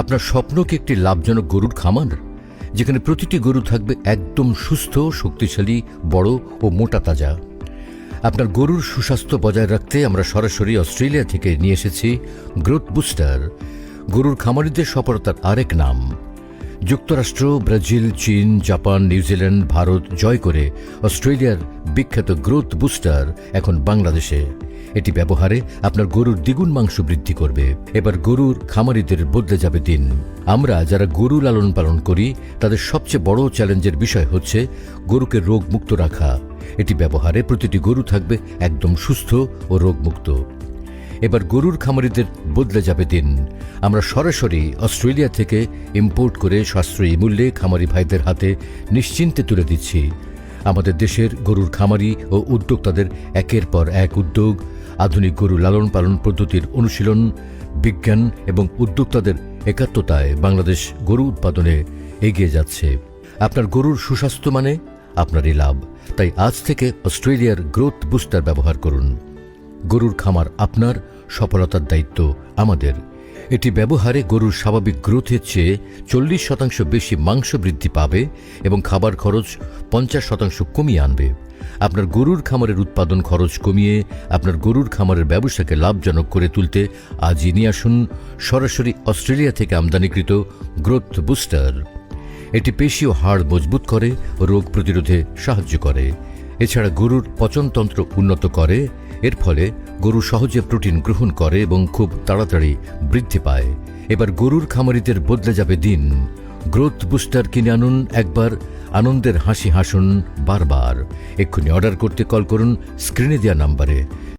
আপনার স্বপ্ন কি একটি লাভজনক গরুর খামার, যেখানে প্রতিটি গরু থাকবে একদম সুস্থ, শক্তিশালী, বড় ও মোটা তাজা। আপনার গরুর সুস্বাস্থ্য বজায় রাখতে আমরা সরাসরি অস্ট্রেলিয়া থেকে নিয়ে এসেছি গ্রোথ বুস্টার। গরুর খামারিদের সফলতার আরেক নাম। যুক্তরাষ্ট্র, ব্রাজিল, চীন, জাপান নিউজিল্যান্ড ভারত জয় করে অস্ট্রেলিয়ার বিখ্যাত গ্রোথ বুস্টার এখন বাংলাদেশে। এটি ব্যবহারে আপনার গরুর দ্বিগুণ মাংস বৃদ্ধি করবে। এবার গরুর খামারিদের বদলে যাবে দিন। আমরা যারা গরু লালন পালন করি, তাদের সবচেয়ে বড় চ্যালেঞ্জের বিষয় হচ্ছে গরুকে রোগ মুক্ত রাখা। এটি ব্যবহারে প্রতিটি গরু থাকবে একদম সুস্থ ও রোগমুক্ত। এবার গরুর খামারিদের বদলে যাবে দিন। আমরা সরাসরি অস্ট্রেলিয়া থেকে ইম্পোর্ট করে সাশ্রয়ী মূল্যে খামারি ভাইদের হাতে নিশ্চিন্তে তুলে দিচ্ছি। আমাদের দেশের গরুর খামারি ও উদ্যোক্তাদের একের পর এক উদ্যোগ, আধুনিক গরু লালন পালন পদ্ধতির অনুশীলন, বিজ্ঞান এবং উদ্যোক্তাদের একাত্মতায় বাংলাদেশ গরু উৎপাদনে এগিয়ে যাচ্ছে। আপনার গরুর সুস্বাস্থ্য মানে আপনারই লাভ। তাই আজ থেকে অস্ট্রেলিয়ার গ্রোথ বুস্টার ব্যবহার করুন। গরুর খামার আপনার, সফলতার দায়িত্ব আমাদের। এটি ব্যবহারে গরুর স্বাভাবিক গ্রোথের চেয়ে চল্লিশ শতাংশ বেশি মাংস বৃদ্ধি পাবে এবং খাবার খরচ পঞ্চাশ শতাংশ কমিয়ে আনবে। আপনার গরুর খামারের উৎপাদন খরচ কমিয়ে আপনার গরুর খামারের ব্যবসাকে লাভজনক করে তুলতে আজই নিয়ে আসুন সরাসরি অস্ট্রেলিয়া থেকে আমদানিকৃত গ্রোথ বুস্টার। এটি পেশি ও হাড় মজবুত করে, রোগ প্রতিরোধে সাহায্য করে। এছাড়া গরুর পচনতন্ত্র উন্নত করে, এর ফলে গরু সহজে প্রোটিন গ্রহণ করে এবং খুব তাড়াতাড়ি বৃদ্ধি পায়। এবার গরুর খামারিদের বদলে যাবে দিন। গ্রোথ বুস্টার কিনে আনুন একবার, আনন্দের হাসি হাসুন বারবার। এক্ষুনি অর্ডার করতে কল করুন স্ক্রিনে দেওয়া নাম্বারে।